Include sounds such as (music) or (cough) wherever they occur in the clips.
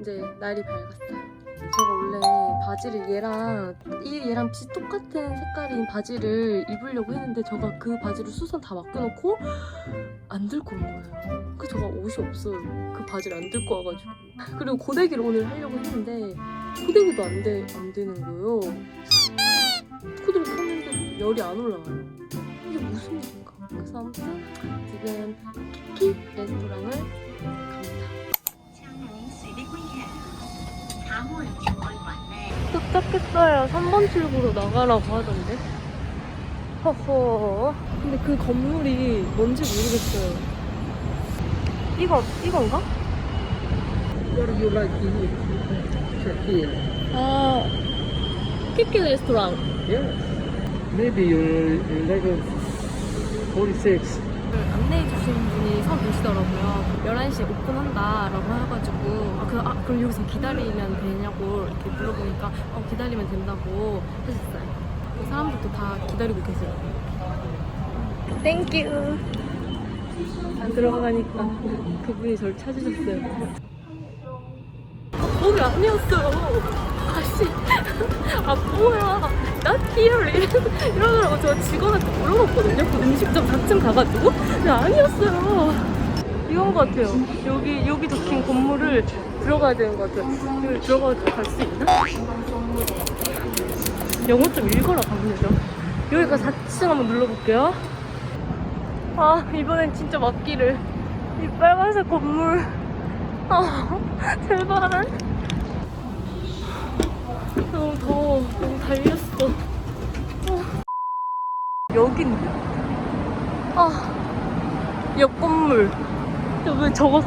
이제 날이 밝았어요. 저가 원래 바지를 얘랑 이 얘랑 비 똑같은 색깔인 바지를 입으려고 했는데 저가 그 바지를 수선 다 맡겨놓고 안 들고 온 거예요. 그 저가 옷이 없어요. 그 바지를 안 들고 와가지고 그리고 고데기를 오늘 하려고 했는데 고데기도 안, 돼, 안 되는 거예요. 코드를 켰는데 열이 안 올라와요. 이게 무슨 일인가? 그래서 아무튼 지금 키키 레스토랑을 갑니다. 도착했어요. 3번 출구로 나가라고 하던데. 허허. 근데 그 건물이 뭔지 모르겠어요. 이거, 이건가? What do you like to eat? Here. 아, 키키 레스토랑. Yes. Maybe you, you like a 46. 안내해 주시는 분이 서 계시더라고요. 11시에 오픈한다라고 해가지고 아, 그, 아, 그럼 여기서 기다리면 되냐고 이렇게 물어보니까 어, 기다리면 된다고 하셨어요. 사람들도 다 기다리고 계세요. 땡큐. 안 들어가니까 그분이 저를 찾으셨어요. 아, 몸이 아니었어요. 아씨, (laughs) 아 뭐야, not here 이러- 이러더라고. 저 직원한테 물어봤거든요. 그 음식점 4층 가가지고, 근데 아니었어요. 이건 것 같아요. 여기 여기 적힌 건물을 들어가야 되는 것 같아요. 여기 들어가서 갈 수 있나? 영어 좀 읽어라 가보죠. 여기가 4층 한번 눌러볼게요. 아 이번엔 진짜 맞기를. 이 빨간색 건물. 아 (laughs) 제발. 너무 더워. 너무 달렸어. 어. 여긴데? 아, 옆 건물. 야, 왜 저거.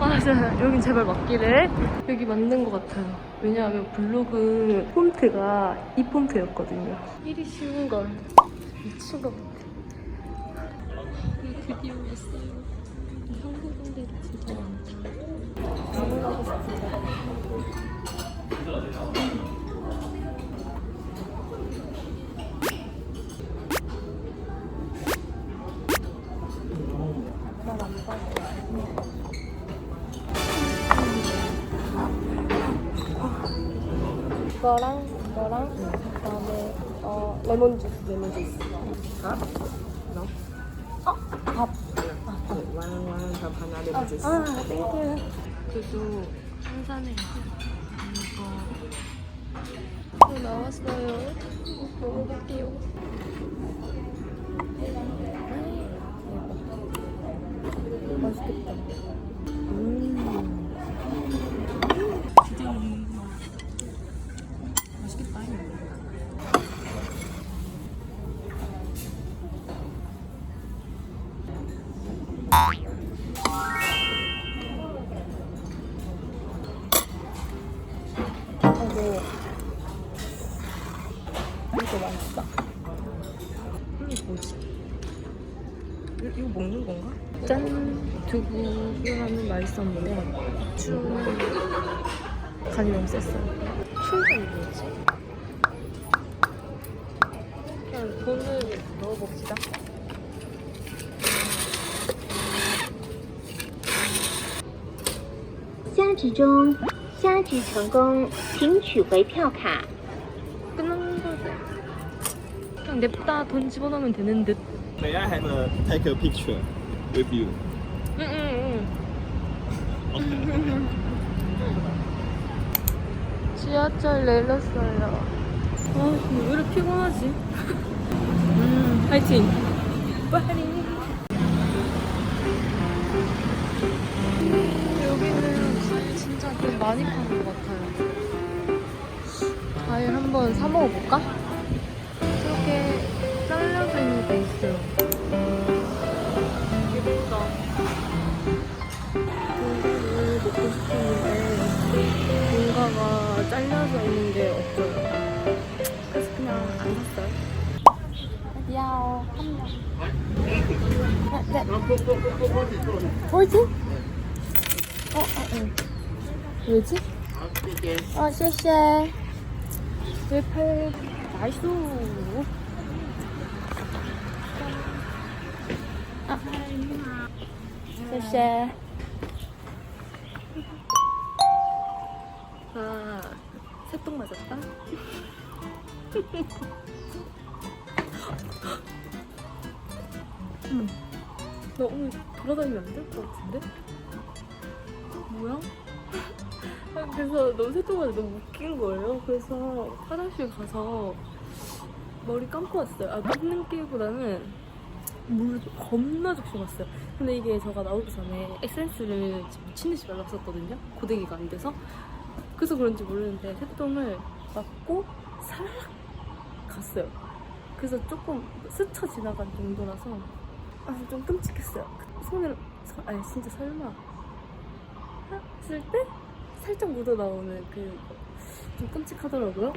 아, 진짜 여긴 제발 맞기를. 여기 맞는 것 같아요. 왜냐하면 블로그 폰트가 이 폰트였거든요. 일이 쉬운 걸. 미친 것 같아. 드디어 왔어요. 한국 분들이 진짜 많다. 이거랑 이거랑 그다음에 어 레몬 주스 레몬 주스. Huh? No? 어? 밥. One, one have another 아, juice. 아 땡큐. 그래도 한산해요. 이거 또 나왔어요. 먹어볼게요. 맛있겠다. 음. 맛있어. 이게 뭐지? 이거, 이거 먹는 건가? 짠! 두부라면 맛있었는데 추는 간이 너무 셌어요. 추가 뭐지? 그냥 돈을 넣어봅시다. 加值中，加值成功，请取回票卡。 그냥 냅다 돈 집어넣으면 되는 듯. May I have a take a picture with you? 응 응 응. 지하철 내렸어요. 아, 왜 이렇게 피곤하지? 음, 파이팅! 파이팅! 여기는 과일 진짜 좀 많이 파는 것 같아요. 과일 한번 사 먹어볼까? 게 있어요. 예쁘다. 뭔가를 먹고 싶었는데 뭔가가 잘려져 있는 게 없어요. 그래서 그냥 안 샀어요. 야오, 한 명. 네. 뭐지? 어, 어, 어. 왜지? 어, 谢谢.왜 팔, 나이 스. 아, 谢谢. 새똥 맞았다. 음, 나 오늘 돌아다니면 안 될 것 같은데? 뭐야? 아, 그래서 너무 새똥 맞아 너무 웃긴 거예요. 그래서 화장실 가서 머리 감고 왔어요. 아, 감는 게보다는 물을 겁나 적셔 갔어요. 근데 이게 제가 나오기 전에 에센스를 미친 듯이 발랐었거든요. 고데기가 안 돼서. 그래서 그런지 모르는데 새똥을 맞고 살짝 갔어요. 그래서 조금 스쳐 지나간 정도라서 아, 좀 끔찍했어요. 그 손을 서- 아니 진짜 설마 했을 때 살짝 묻어 나오는 그 좀 끔찍하더라고요.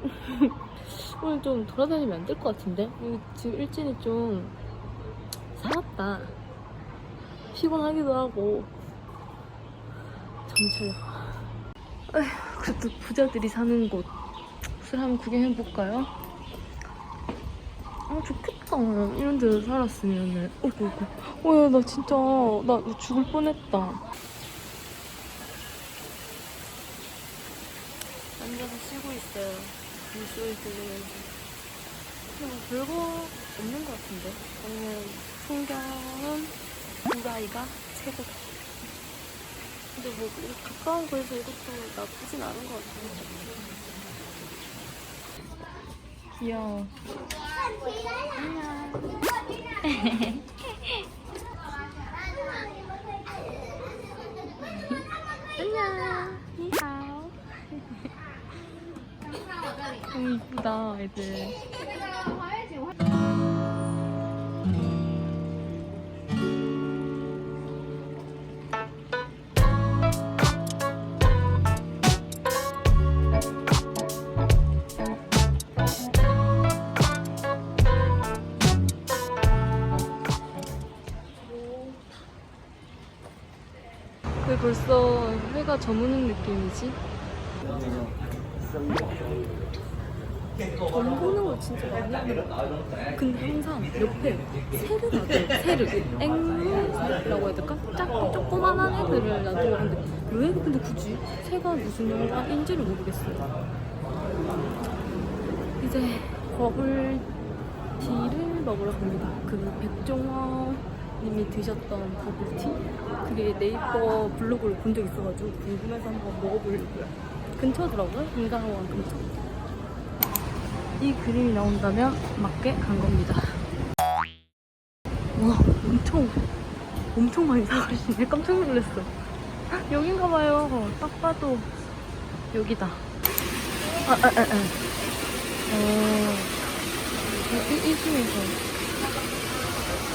(laughs) 오늘 좀 돌아다니면 안 될 것 같은데 지금 일진이 좀 살았다. 피곤하기도 하고. 에휴, 그래도 부자들이 사는 곳을 한번 구경해 볼까요? 아 좋겠다. 이런 데서 살았으면은. 어이구 어이구. 어야 나 진짜 나, 나 죽을 뻔했다. 앉아서 쉬고 있어요. 물소리 들으면서. 그냥 별거 없는 것 같은데. 오늘 풍경은 우라이가 최고다. 근데 뭐 가까운 거에서 이것도 나쁘진 않은 것 같아요. 귀여워. 안녕. 니하오. 너무 이쁘다, 애들. 느낌이지? 점 보는 걸 진짜 많이 하는. 근데 항상 옆에 새를 놔둬요. 새를. 앵무새라고 해야 될까? 작, 조그만한 애들을. 근데 왜 근데 굳이 새가 무슨 영화인지를 모르겠어요. 이제 버블티를 먹으러 갑니다. 그 백종원 님이 드셨던 버블티? 그게 네이버 블로그를 본 적 있어가지고 궁금해서 한번 먹어보려고요. 근처더라고요. 인강원 근처. 이 그림이 나온다면 맞게 간 겁니다. 와, 엄청, 엄청 많이 사가시네. 깜짝 놀랐어. 헉, 여긴가 봐요. 딱 봐도 여기다. 아, 아, 아, 아. 어, 이, 이 중에서.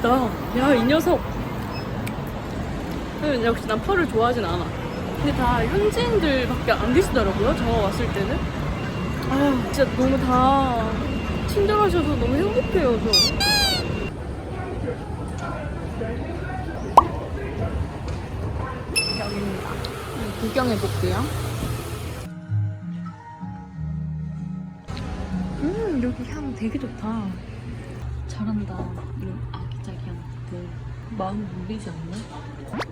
맛있다. 야, 이 녀석. 음, 역시 난 펄을 좋아하진 않아. 근데 다 현지인들밖에 안 계시더라고요. 저 왔을 때는. 아, 진짜 너무 다 친절하셔서 너무 행복해요, 저. 여기입니다. 구경해 볼게요. 음, 여기 향 되게 좋다. 잘한다. 마음 울리지 않나?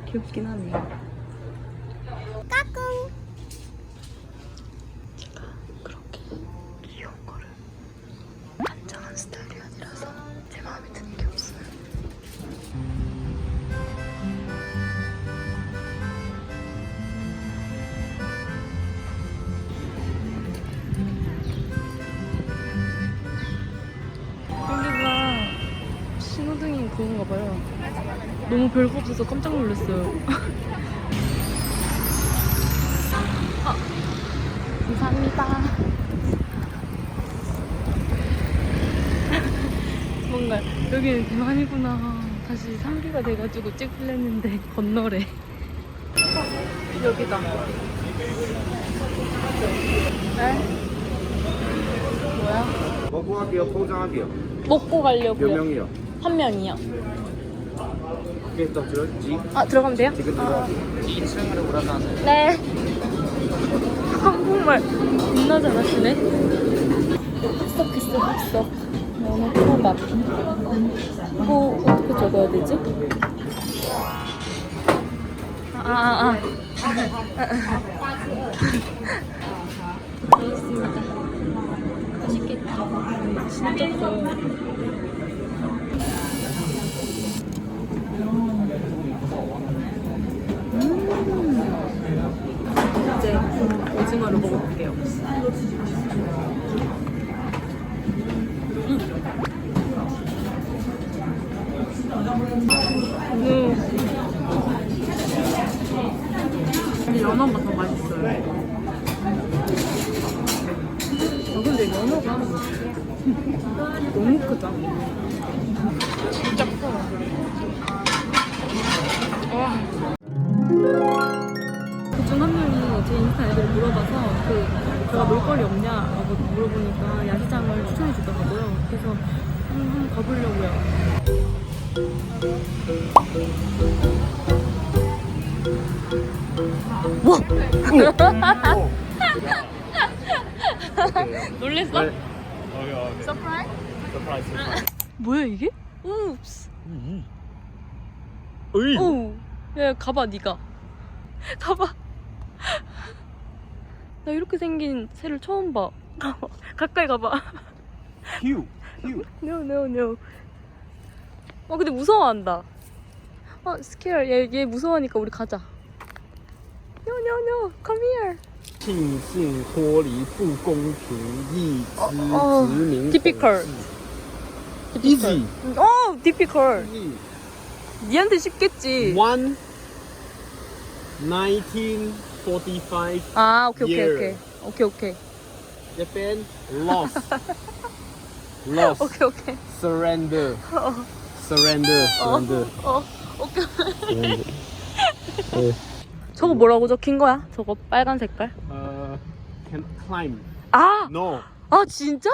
귀엽긴 하네. 까 너무 별거 없어서 깜짝 놀랐어요. 아, 감사합니다. 뭔가 여기는 대만이구나. 다시 상기가 돼가지고 찍으려 했는데 건너래. 여기다. 네? 뭐야? 먹고 갈게요. 포장할게요. 먹고 몇 가려고요. 명이요? 한 명이요. 오케이, 또 들어. 지. 아 들어가면 돼요? 지금 아, 들어. 2층으로 올라가세요. 네. (laughs) 한국말 겁나 잘하시네. 흑석했어 흑석. 연어 초밥. 이거 어떻게 적어야 되지? 아, 아, 아. (laughs) 맛있겠다. 진짜 커요. 오징어를 먹어볼게요. 물어봐서 그 제가 놀거리 없냐라고 물어보니까 야시장을 추천해 주더라고요. 그래서 한번 가보려고요. 와! 놀랬어? Okay, okay. 서프라이즈? Surprise, surprise. 뭐야 이게? 옵스. 으이! 오. 야 가봐 네가. 가봐. 나 이렇게 생긴 새를 처음 봐. 가봐. 가까이 가봐. 휴! 휴! No no no. 어 근데 무서워한다. 어 스케어 얘얘 무서워하니까 우리 가자. No no no. Come here. 庆幸脱离不公平，一支哦殖民 typical. Easy. 어 difficult. Easy. 니한테 쉽겠지. One. 1945. 아 오케이 오케이 Year. 오케이 오케이 오케이 Japan lost. (laughs) lost. 오케이 오케이. Surrender. 어. Surrender. Surrender. 어 오케이. Surrender. (laughs) 저거 뭐라고 적힌 거야? 저거 빨간 색깔? Uh, can climb. 아! No. 아 진짜?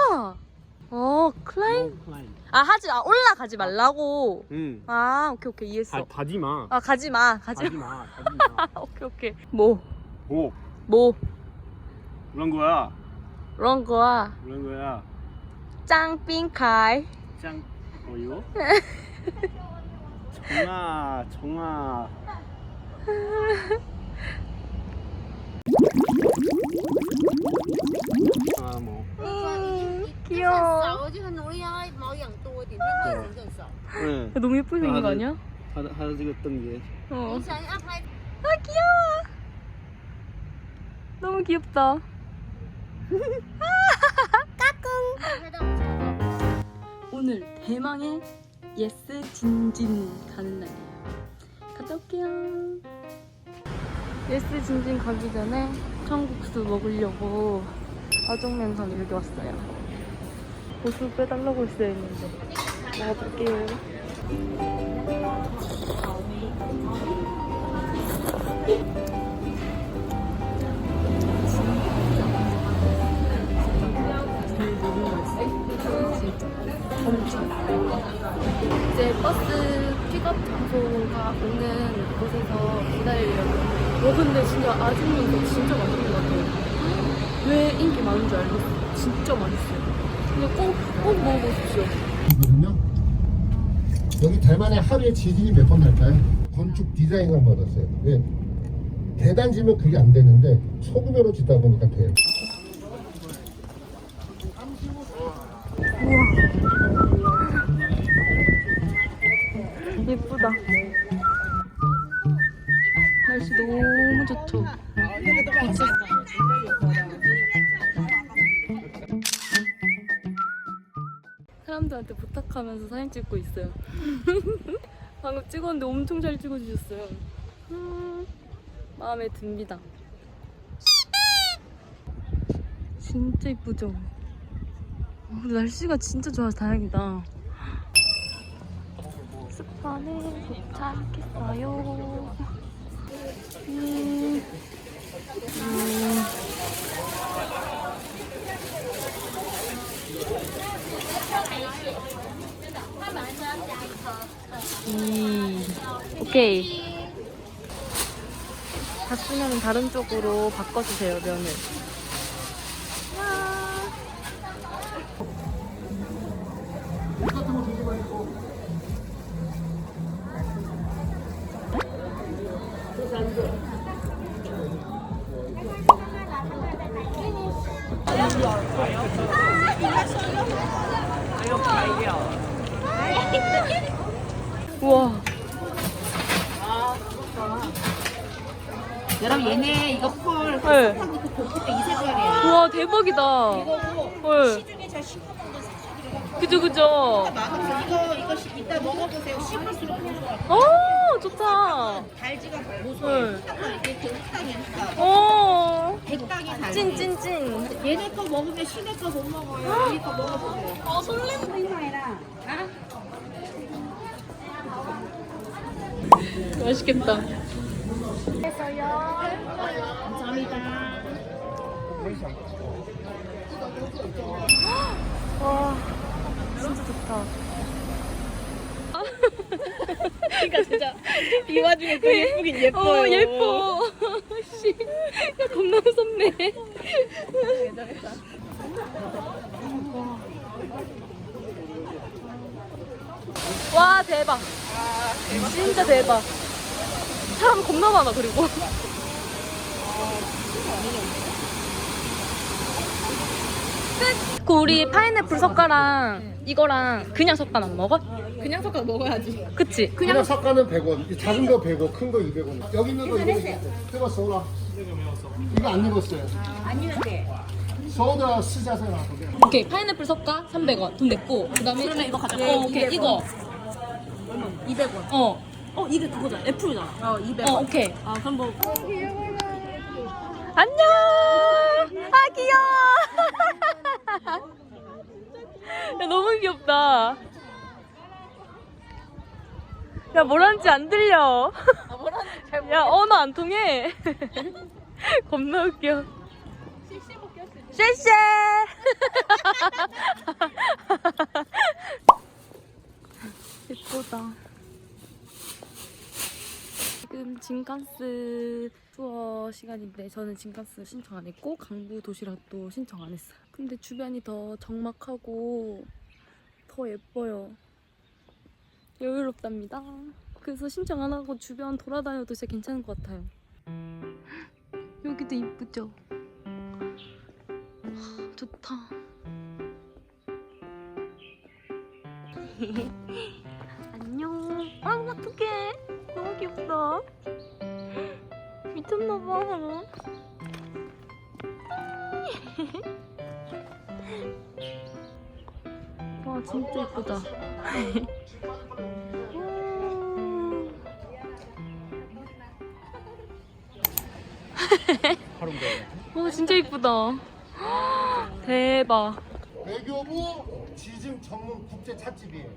어 클라임? No climb. 아 하지 아 올라가지 말라고. 응. 아 오케이 오케이 이해했어. 가, 가지 마. 아 가지 마 가지 가지 마. 마. 가지 마. (laughs) 오케이 오케이. 뭐 오. 뭐. 그런 거야. 그런 거야. 그런 거야. 짱빙카이. 짱 뭐요? (laughs) 정아, 정아. 아 뭐. 음, 手 귀여워. 就很容易让它毛养多一点，变变形更少。 응. 너무 예쁘게 생긴 거 아니야? 하다 하다 지금 뜬 게. 어. 你想要拍 아 귀여워. 너무 귀엽다. 오늘 대망의 예스 진진 가는 날이에요. 갔다 올게요. 예스 진진 가기 전에 청국수 먹으려고 화정면선 여기 왔어요. 고수 빼달라고 했어야 했는데 먹어볼게요. 엄청. 이제 버스 픽업 장소가 오는 곳에서 기다리려고. 와 근데 진짜 아줌마도 진짜 맛있는 것 같아요. 왜 인기 많은 줄 알겠어. 진짜 맛있어요. 근데 꼭, 꼭 먹어보십시오. 거든요. 여기 대만에 하루에 지진이 몇 번 날까요? 건축 디자인을 받았어요. 왜? 계단 지면 그게 안 되는데 소규모로 짓다 보니까 돼요. 예 쁘다. 날씨 너무 좋죠. 사람들한테 부탁하면서 사진 찍고 있어요. (laughs) 방금 찍었는데 엄청 잘 찍어주셨어요. 음, 마음에 듭니다. 진짜 이쁘죠? 어, 날씨가 진짜 좋아서 다행이다. 1번을 도착했어요. 음, 음. 음. 오케이. 박수는 다른 쪽으로 바꿔주세요, 면을. 와. 우와. 여러분 얘네 이거 펄 네. 하고 그 곱게 이 색깔이야. 우와, 대박이다. 네. 시중에 거 그죠, 그죠. 이거 이거 시- 이따 먹어보세요. 씹을수록 고소해. 오, 좋다. 달지가. 네. 이게 백당이 있다. 오. 백당이 달. 찐, 찐, 찐. 얘네 거 먹으면 시내 거 못 먹어요. 여기 거 먹어보세요. 어, 설렘. 이상해라. 아? 맛있겠다. 와, 진짜 좋다. 그러니까 진짜 이 와중에 또 예쁘긴 예뻐요. 어, 예뻐. 씨, 야, 겁나 무섭네. 와 대박. 진짜 대박. 사람 겁나 많아 그리고. 끝. 그 우리 파인애플 젓가랑 이거랑 그냥 젓갈 안 먹어? 그냥 젓갈 먹어야지. 그치? 그냥 삭가는 100원, 이 작은 거 100원, 큰 거 200원. 여기 있는 거 이거 해봤어, 오라. 이거 안 익었어요. 안 익는데. 소다 쓰자세요. 오케이 파인애플 젓갈 300원 돈 냈고 그다음에 그러면 이거 가져가. 어, 오케이 이거 200원. 어. 어 이게 그거잖아. 애플이잖아. 어 200원. 어 오케이 아 그럼 뭐 안녕 아 귀여워 (laughs) 야 너무 귀엽다 야 뭐라는지 안 들려. 야 언어 안 통해. (laughs) 겁나 웃겨. 쉐쉐. (laughs) 예쁘다. 지금 진칸스 투어 시간인데 저는 진칸스 신청 안 했고 강부 도시락도 신청 안 했어요. 근데 주변이 더 적막하고 더 예뻐요. 여유롭답니다. 그래서 신청 안 하고 주변 돌아다녀도 진짜 괜찮은 것 같아요. 여기도 이쁘죠? 하, 좋다. (laughs) 안녕. 아, 어떡해. 너무 귀엽다. 미쳤나봐. (laughs) 와, 진짜 예쁘다. (laughs) 와, 진짜 예쁘다. 대박. 외교부 지증 전문 국제 찻집이에요.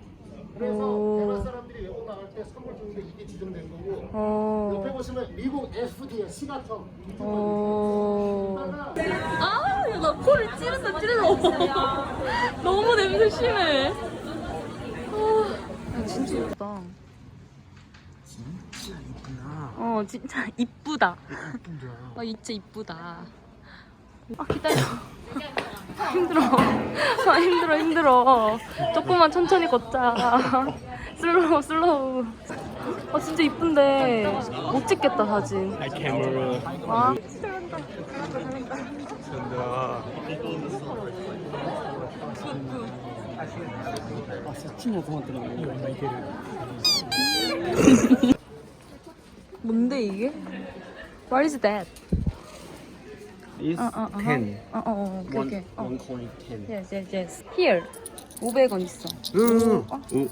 그래서 오. 대만 사람들이 외국 나갈 때 선물 주는데 이게 지정된 거고 옆에 어. 보시면 미국 FDA 시가청 어. 아, 야, 나 코를 찌른다, 찔러. (laughs) 너무 냄새 심해. 아, 야, 진짜 예쁘다. 진짜 이쁘다. 어, 진짜 (laughs) 이쁘다. 아, 진짜 이쁘다. 아, 기다려. (laughs) 힘들어. 아, 힘들어, 힘들어. 조금만 천천히 걷자. 슬로우, 슬로우. 아, 진짜 이쁜데. 못 찍겠다, 사진. I camera. 와. 뭔데 이게? What is that? It's 어, 어, 어. 어, 어, 어, 오케이, One, 오케이. 어. one coin ten. Yes, yes, yes. Here. 500원 있어. 응. 어? 오,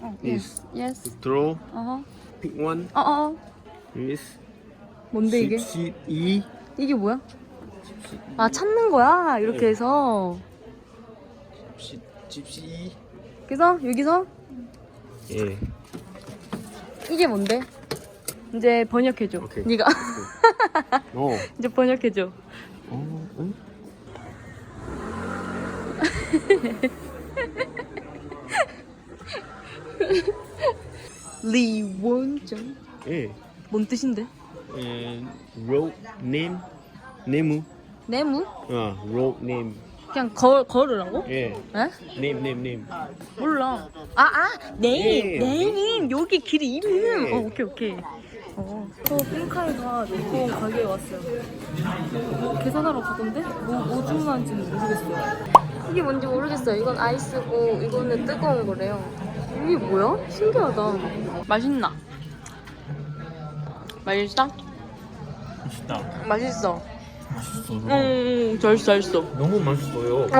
어, Yes. yes. draw. 어허. Pick one. 어, 어. Miss. 뭔데 이게? 이. 이게 뭐야? 아, 찾는 거야? 이렇게 해서. 집시. 집시. 그래서 여기서 예. 이게 뭔데? 이제 번역해줘. 오케이. 네가 어. (laughs) 이제 번역해줘. 어. 응? 리원정. 예. 뭔 뜻인데? 에, road name 네무. 네무? 아, road name. 그냥 걸 걸으라고? 예. 에? name name name. 몰라. 아, 아, 네임, 예. 네임. 여기 길이 이름. 예. 어, 오케이, 오케이. 어. 저 핑카이가 두꺼운 가게에 왔어요. 뭐 계산하러 가던데? 뭐, 뭐 주문한지는 모르겠어요. 이게 뭔지 모르겠어요. 이건 아이스고, 이거는 뜨거운 거래요. 이게 뭐야? 신기하다. 맛있나? 맛있어? 맛있다. 맛있어. 맛있어. 응, 잘했어, 잘했어. 너무 맛있어요. (laughs)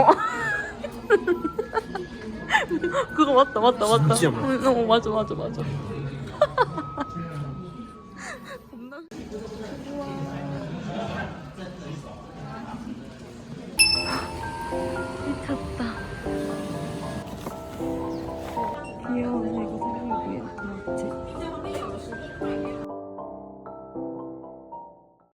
그거 맞다, 맞다, 맞다. 진짜 맛있어. 응, 어, 맞아, 맞아, 맞아. (laughs)